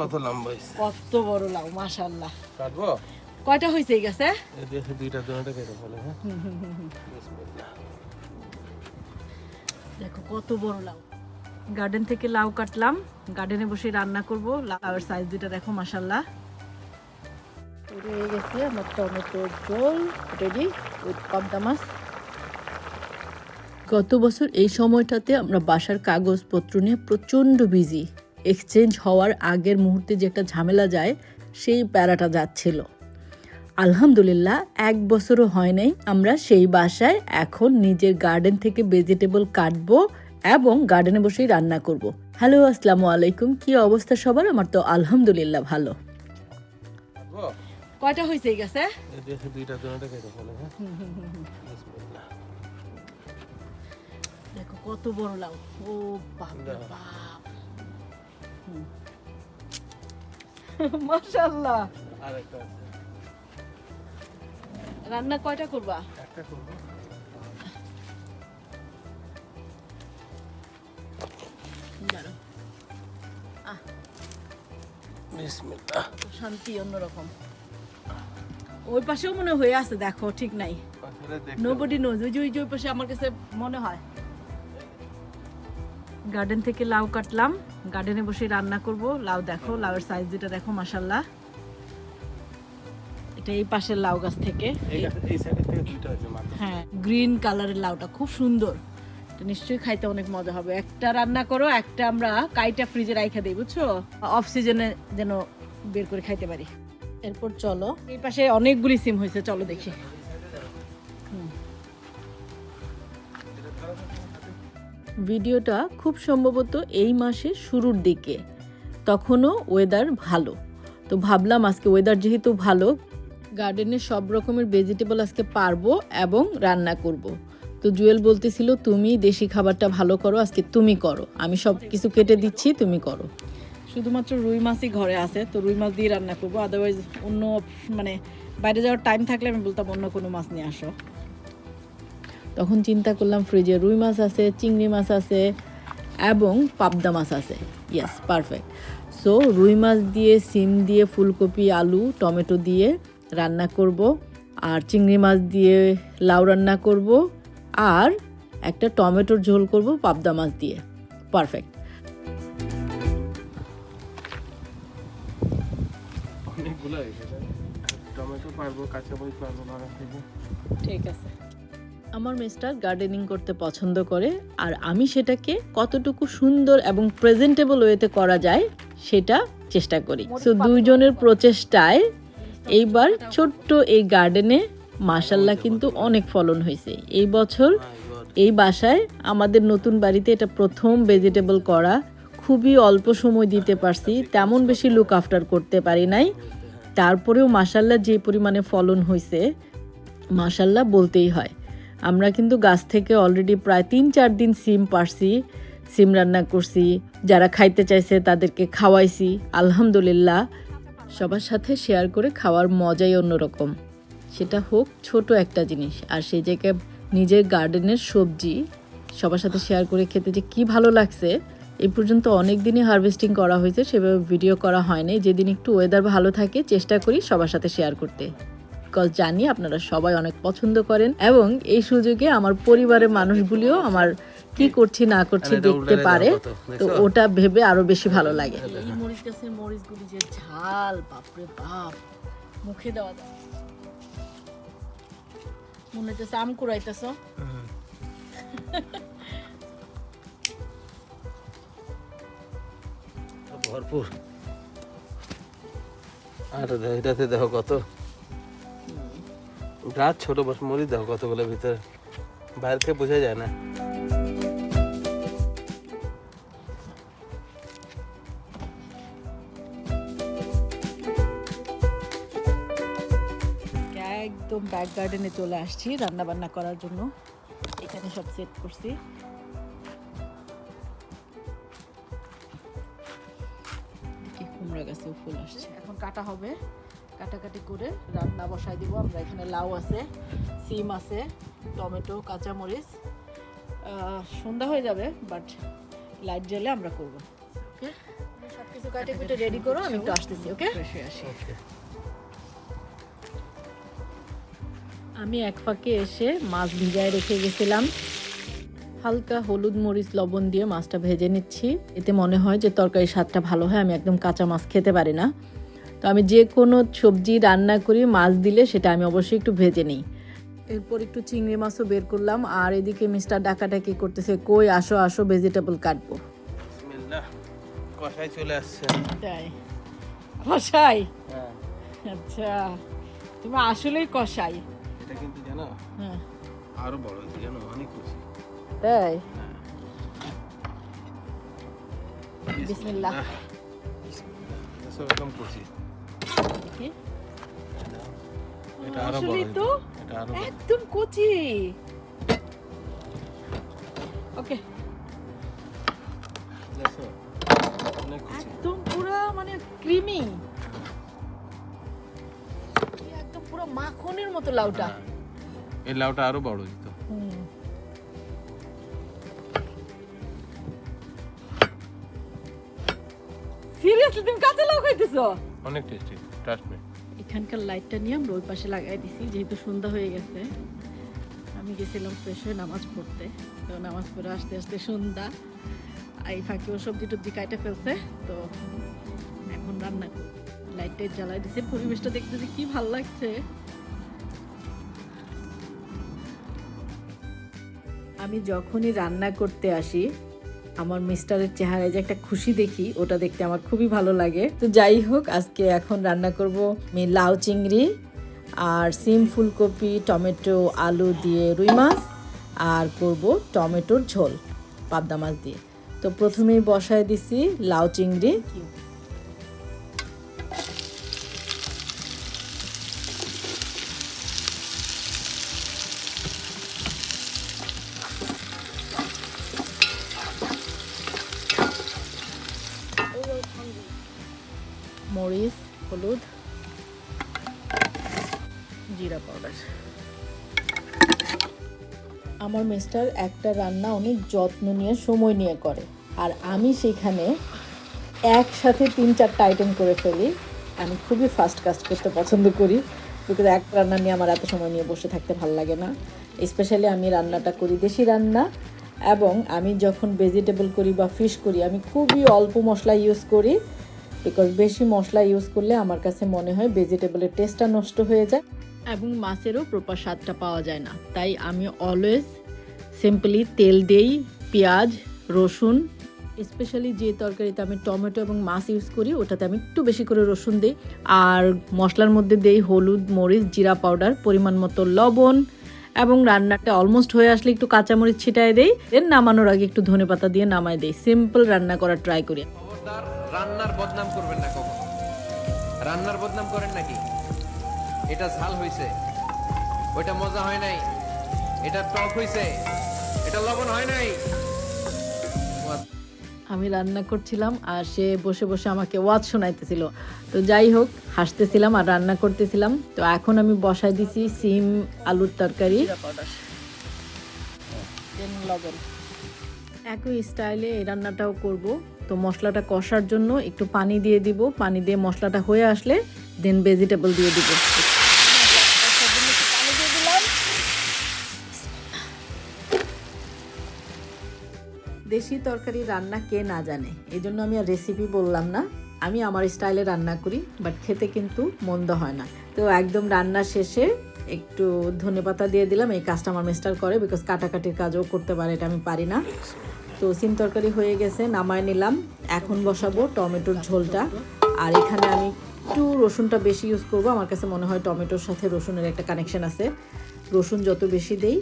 কত লম্বা হয়েছে? কত বড় লাউ মাশাল্লাহ কাটবো? কয়টা হয়েছে এই গাছে? এই দেখে দুইটা দুটা কেটে ফেলে হ্যাঁ? দেখো কত বড় লাউ। গার্ডেন থেকে লাউ কাটলাম। গার্ডেনে বসে রান্না করব। লাউয়ের সাইজ দুটা দেখো মাশাল্লাহ হয়ে গেছে আমার টমেটো ঝোল রেডি উইথ পাবদা মাছ। গত বছর এই সময়টাতে আমরা বাসার কাগজপত্র নিয়ে প্রচণ্ড বিজি এক্সচেঞ্জ হওয়ার আগের মুহূর্তে যে একটা ঝামেলা যায় সেই প্যারাটা যাচ্ছিল। আলহামদুলিল্লাহ এক বছরও হয় নাই আমরা সেই বাসায় এখন নিজের গার্ডেন থেকে ভেজিটেবল কাটবো এবং গার্ডেনে বসেই রান্না করব। হ্যালো আসসালামু আলাইকুম কি অবস্থা সবার? আমার তো আলহামদুলিল্লাহ ভালো। কয়টা হয়েছে গাছে? দেখে হ্যাঁ। দেখো কত বড় লাউ। ও বাপ। রে বাপ মাশাল্লাহ আর একটা আছে। রান্না কয়টা করবা? একটা করব। বিসমিল্লাহ। শান্তি অন্যরকম। ওই পাশেও মনে হয়ে আছে দেখো ঠিক নাই। নোবডি নোজ ওই যে ওই পাশে আমার কাছে মনে হয়। গার্ডেন থেকে লাউ কাটলাম। গার্ডেনে বসে রান্না করব। লাউ দেখো লাউয়ের সাইজ দুটা দেখো মাশাল্লাহ এটা এই পাশের লাউ গাছ থেকে। হ্যাঁ গ্রিন কালারের লাউটা খুব সুন্দর। নিশ্চয়ই খাইতে অনেক মজা হবে। একটা রান্না করো একটা আমরা কাইটা ফ্রিজে রাইখা দিই বুঝছ? অফ সিজনে যেন বের করে খাইতে পারি। এরপর চলো। এই পাশে অনেকগুলি সিম হয়েছে চলো দেখি। ভিডিওটা খুব সম্ভবত এই মাসের শুরুর দিকে। তখনও ওয়েদার ভালো। তো ভাবলাম আজকে ওয়েদার যেহেতু ভালো গার্ডেনে সব রকমের ভেজিটেবল আজকে পারব এবং রান্না করব। তো জুয়েল বলতেছিল, তুমি দেশি খাবারটা ভালো করো, আজকে তুমি করো। আমি সব কিছু কেটে দিচ্ছি, তুমি করো। শুধুমাত্র রুই মাছই ঘরে আছে, তো রুই মাছ দিয়ে রান্না করব। আদারওয়াইজ অন্য মানে বাইরে যাওয়ার টাইম থাকলে আমি বলতাম অন্য কোনো মাছ নিয়ে আসো। তখন চিন্তা করলাম ফ্রিজে রুই মাছ আছে চিংড়ি মাছ আছে এবং পাবদা মাছ আছে। ইয়াস পারফেক্ট সো রুই মাছ দিয়ে সিম দিয়ে ফুলকপি আলু টমেটো দিয়ে রান্না করব আর চিংড়ি মাছ দিয়ে লাউ রান্না করব আর একটা টমেটোর ঝোল করব পাবদা মাছ দিয়ে। পারফেক্ট অনেকগুলো টমেটো পারব কাঁচামরিচ পারব ঠিক আছে। আমার মিস্টার গার্ডেনিং করতে পছন্দ করে আর আমি সেটাকে কতটুকু সুন্দর এবং প্রেজেন্টেবল ওয়েতে করা যায় সেটা চেষ্টা করি। সো দুইজনের প্রচেষ্টায় এইবার ছোট্ট এই গার্ডেনে মাসাল্লাহ কিন্তু অনেক ফলন হয়েছে। এই বছর এই বাসায় আমাদের নতুন বাড়িতে এটা প্রথম ভেজিটেবল করা। খুবই অল্প সময় দিতে পারছি তেমন বেশি লুক আফটার করতে পারি নাই। তারপরেও মাসাল্লাহ যে পরিমাণে ফলন হয়েছে মাসাল্লাহ বলতেই হয়। আমরা কিন্তু গাছ থেকে অলরেডি প্রায় তিন চার দিন সিম পারছি, সিম রান্না করছি, যারা খাইতে চাইছে তাদেরকে খাওয়াইছি, আলহামদুলিল্লাহ। সবার সাথে শেয়ার করে খাওয়ার মজাই অন্যরকম। সেটা হোক ছোট একটা জিনিস, আর সেই জায়গায় নিজের গার্ডেনের সবজি, সবার সাথে শেয়ার করে খেতে যে কি ভালো লাগছে, এই পর্যন্ত অনেক দিনই হারভেস্টিং করা হয়েছে, সেভাবে ভিডিও করা হয়নি। যেদিন একটু ওয়েদার ভালো থাকে, চেষ্টা করি সবার সাথে শেয়ার করতে। বিকজ জানি আপনারা সবাই অনেক পছন্দ করেন এবং এই সুযোগে আমার পরিবারের মানুষগুলিও আমার কি করছি না করছি দেখতে পারে। তো ওটা ভেবে আরও বেশি ভালো লাগে। এই মরিচ গাছের মরিচগুলি যে ঝাল বাপরে বাপ। মুখে দেওয়া যায়। মনে হচ্ছে আম কুড়াইতেছ। ভরপুর। আর দেখো, এটাতে দেখো কত গাছ ছোট বস মরি দেখো কতগুলো ভিতরে বাইরে থেকে বোঝা যায় না একদম ব্যাক গার্ডেনে চলে আসছি রান্না বান্না করার জন্য এখানে সব সেট করছি কুমড়া গাছেও ফুল আসছে এখন কাটা হবে। কাটাকাটি করে রান্না বসাই দিব। আমরা এখানে লাউ আছে সিম আছে টমেটো কাঁচামরিচ। সন্ধ্যা হয়ে যাবে বাট লাইট জ্বলে আমরা করব। ওকে সব কিছু কাটাকুটি রেডি করো আমি একটু আসতেছি ওকে আমি এক ফাঁকে এসে মাছ ভিজায় রেখে গেছিলাম। হালকা হলুদ মরিচ লবণ দিয়ে মাছটা ভেজে নিচ্ছি। এতে মনে হয় যে তরকারি স্বাদটা ভালো হয় আমি একদম কাঁচা মাছ খেতে পারি না। তো আমি যে কোনো সবজি রান্না করি মাছ দিলে সেটা আমি অবশ্যই একটু ভেজে নিই। এরপর একটু চিংড়ি মাছও বের করলাম আর এদিকে মিস্টার ডাকাটাকি করতেছে কই আসো আসো ভেজিটেবল কাটবো। বিসমিল্লাহ কষাই চলে আসছে। তাই কষাই হ্যাঁ। আচ্ছা তুমি আসলেই কষাই এটা কিন্তু জানো? হ্যাঁ। আরও বড় হয়েছে জানো? অনেক খুশি তাই? বিসমিল্লাহ। একদম খুশি দেখি এটা আরও বড় তো। একদম কচি। ওকে। একদম পুরো মানে ক্রিমি। একদম পুরো মাখনের মতো লাউটা। হ্যাঁ। এই লাউটা আরও বড় হইতো। সিরিয়াসলি তুমি কাঁচা লাউ খাইতেছো? অনেক টেস্টি ট্রাস্ট মি এখানকার লাইটটা নিয়ে আমরা ওই পাশে লাগাই দিছি, যেহেতু সন্ধ্যা হয়ে গেছে। আমি গেছিলাম ফ্রেশ হয়ে নামাজ পড়তে। তো নামাজ পড়ে আসতে আসতে সন্ধ্যা। আর এই ফাঁকে ও সবজি টবজি কাইটা ফেলছে। তো এখন রান্না করব লাইট জ্বালাই দিছে। পরিবেশটা দেখতে যে কি ভালো লাগছে। আমি যখনই রান্না করতে আসি আমার মিস্টারের চেহারায় যে একটা খুশি দেখি, ওটা দেখতে আমার খুবই ভালো লাগে। তো যাই হোক, আজকে এখন রান্না করব আমি লাউ চিংড়ি আর সিম ফুলকপি, টমেটো, আলু দিয়ে রুই মাছ আর করব টমেটোর ঝোল, পাবদা মাছ দিয়ে। তো প্রথমেই বসায় দিছি লাউ চিংড়ি। জিরা পাউডার। আমার মিস্টার একটা রান্না অনেক যত্ন নিয়ে, সময় নিয়ে করে। আর আমি সেখানে একসাথে তিন চারটা আইটেম করে ফেলি। আমি খুবই ফাস্ট কাজ করতে পছন্দ করি। বিকজ এক রান্না নিয়ে আমার এত সময় নিয়ে বসে থাকতে ভালো লাগে না। স্পেশালি আমি রান্নাটা করি দেশি রান্না এবং আমি যখন ভেজিটেবল করি বা ফিশ করি, আমি খুবই অল্প মশলা ইউজ করি। বিকজ বেশি মশলা ইউজ করলে আমার কাছে মনে হয় ভেজিটেবলের টেস্টটা নষ্ট হয়ে যায়। এবং মাছেরও প্রপার স্বাদটা পাওয়া যায় না। তাই আমি অলওয়েজ সিম্পলি তেল দেই, পেঁয়াজ, রসুন স্পেশালি যে তরকারিতে আমি টমেটো এবং মাছ ইউজ করি, ওটাতে আমি একটু বেশি করে রসুন দিই। আর মশলার মধ্যে দেই হলুদ, মরিচ, জিরা পাউডার পরিমাণ মতো লবণ এবং রান্নাটা অলমোস্ট হয়ে আসলে একটু কাঁচামরিচ ছিটায় দেই। এর নামানোর আগে একটু ধনেপাতা দিয়ে নামায় দেই। সিম্পল রান্না করার ট্রাই করি। রান্নার বদনাম করবেন না কখনো। রান্নার বদনাম করেন নাকি? এটা ঝাল হইছে। ওইটা মজা হয় নাই। এটা টক হইছে। এটা লবণ হয় নাই। আমি রান্না করছিলাম আর সে বসে বসে আমাকে ওয়াজ শোনাইতেছিল। তো যাই হোক, হাসতেছিলাম আর রান্না করতেছিলাম। তো এখন আমি বসাই দিছি সিম, আলুর তরকারি। একই স্টাইলে এই রান্নাটাও করব। তো মশলাটা কষার জন্য একটু পানি দিয়ে দিব। পানি দিয়ে মশলাটা হয়ে আসলে দেন ভেজিটেবল দিয়ে দিব। দেশি তরকারি রান্না কে না জানে এই জন্য আমি আর রেসিপি বললাম না। আমি আমার স্টাইলে রান্না করি বাট খেতে কিন্তু মন্দ হয় না। তো একদম রান্না শেষে একটু ধনেপাতা দিয়ে দিলাম, এই কাজটা আমার মিস্টার করে বিকজ কাটাকাটির কাজও করতে পারে, এটা আমি পারি না। তো সিম তরকারি হয়ে গেছে, নামায় নিলাম, এখন বসাবো টমেটোর ঝোলটা। আর এখানে আমি একটু রসুনটা বেশি ইউজ করব, আমার কাছে মনে হয় টমেটোর সাথে রসুনের একটা কানেকশন আছে। রসুন যত বেশি দেই,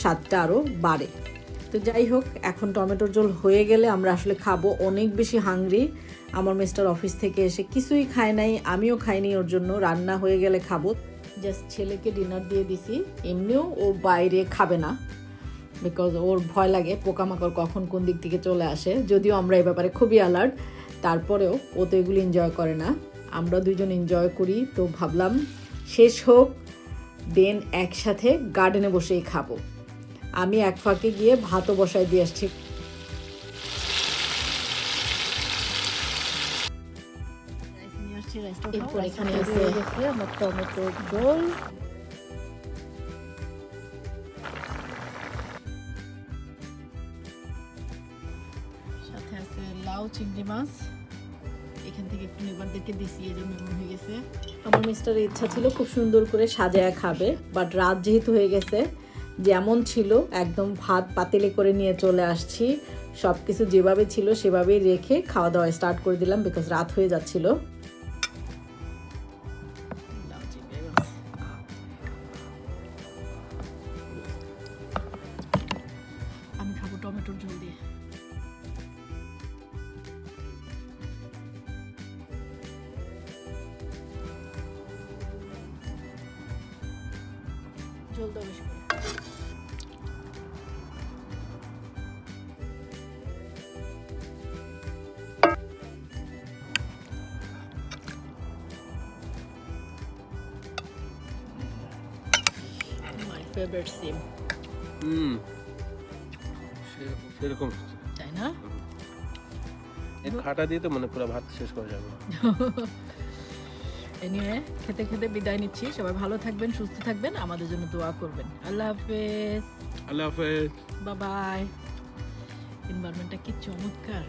স্বাদটা আরও বাড়ে। তো যাই হোক, এখন টমেটোর ঝোল হয়ে গেলে আমরা আসলে খাব অনেক বেশি হাংরি আমার মিস্টার অফিস থেকে এসে কিছুই খায় নাই, আমিও খাইনি ওর জন্য রান্না হয়ে গেলে খাব। জাস্ট ছেলেকে ডিনার দিয়ে দিছি, এমনিও ও বাইরে খাবে না। বিকজ ওর ভয় লাগে পোকামাকড় কখন কোন দিক থেকে চলে আসে। যদিও আমরা এ ব্যাপারে খুবই অ্যালার্ট তারপরেও ও তো এগুলি এনজয় করে না। আমরা দুজন এনজয় করি, তো ভাবলাম শেষ হোক দেন একসাথে গার্ডেনে বসেই খাব। আমি এক ফাঁকে গিয়ে ভাতও বসায় দিয়ে আসছি। এরপর এখানে এখানে আছে- আমার সাথে আছে লাউ চিংড়ি মাছ। এখান থেকে একটু নেবারদেরকে দিছি এই জন্য হয়ে গেছে। আমার মিস্টারের ইচ্ছা ছিল খুব সুন্দর করে সাজায়া খাবে বাট রাত যেহেতু হয়ে গেছে যেমন ছিল, একদম ভাত পাতিলে করে নিয়ে চলে আসছি। সব কিছু যেভাবে ছিল সেভাবেই রেখে খাওয়া দাওয়া স্টার্ট করে দিলাম বিকজ রাত হয়ে যাচ্ছিল। আমি দিয়ে। Favorite sim, হুম। সেরকম। তাই না? খাটা দিয়ে তো মানে পুরো ভাত শেষ করা যাবে। এনিওয়ে খেতে খেতে বিদায় নিচ্ছি। সবাই ভালো থাকবেন সুস্থ থাকবেন আমাদের জন্য দোয়া করবেন। আল্লাহ হাফেজ। আল্লাহ হাফেজ। বাই বাই এনভায়রনমেন্টটা কি চমৎকার।